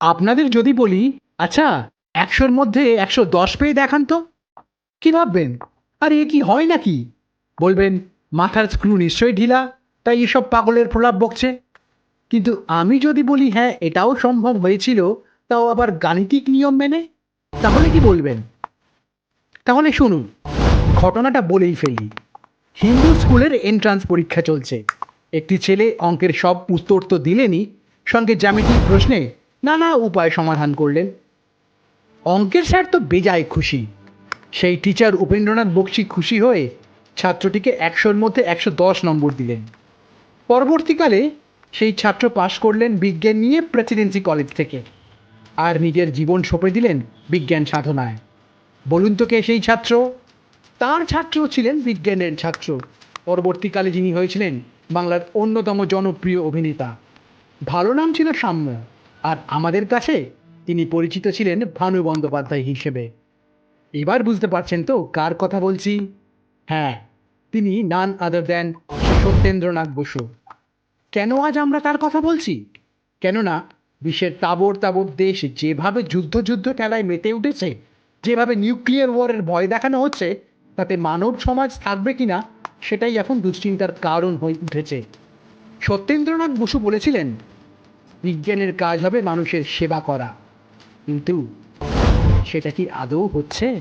আপনাদের যদি বলি আচ্ছা একশোর মধ্যে একশো দশ পেয়ে দেখান তো। কি ভাববেন? আরে এ কি হয় নাকি? বলবেন, মাথার স্ক্রু নিশ্চয়ই ঢিলা, তাই এসব পাগলের প্রলাপ বকছে। কিন্তু আমি যদি বলি হ্যাঁ এটাও সম্ভব হয়েছিল, তাও আবার গাণিতিক নিয়ম মেনে? তাহলে কি বলবেন? তাহলে শুনুন, ঘটনাটা বলেই ফেলি। হিন্দু স্কুলের এন্ট্রান্স পরীক্ষা চলছে। একটি ছেলে অঙ্কের সব উত্তর তো দিলেনি সঙ্গে জ্যামিতিক প্রশ্নে নানা উপায় সমাধান করলেন। অঙ্কের স্যার তো বেজায় খুশি। সেই টিচার উপেন্দ্রনাথ বক্সি খুশি হয়ে ছাত্রটিকে একশোর মধ্যে একশো দশ নম্বর দিলেন। পরবর্তীকালে সেই ছাত্র পাশ করলেন বিজ্ঞান নিয়ে প্রেসিডেন্সি কলেজ থেকে আর নিজের জীবন সঁপে দিলেন বিজ্ঞান সাধনায়। বলুন তো কে সেই ছাত্র? তার ছাত্র ছিলেন বিজ্ঞানের ছাত্র। পরবর্তীকালে যিনি হয়েছিলেন বাংলার অন্যতম জনপ্রিয় অভিনেতা। ভালো নাম ছিল সাম্য। আর আমাদের কাছে তিনি পরিচিত ছিলেন ভানু বন্দ্যোপাধ্যায় হিসেবে। এবার বুঝতে পারছেন তো কার কথা বলছি? হ্যাঁ তিনি নান আদার দেন সত্যেন্দ্রনাথ বসু। কেন আজ আমরা তার কথা বলছি? কেননা বিশ্বের তাবর তাবর দেশ যেভাবে যুদ্ধ যুদ্ধ খেলায় মেতে উঠেছে, যেভাবে নিউক্লিয়ার ওয়ারের ভয় দেখানো হচ্ছে, তাতে মানব সমাজ থাকবে কিনা সেটাই এখন দুশ্চিন্তার কারণ হয়ে উঠেছে। সত্যেন্দ্রনাথ বসু বলেছিলেন বিজ্ঞানের কাজ হবে মানুষের সেবা করা। কিন্তু সেটা কি আদৌ হচ্ছে?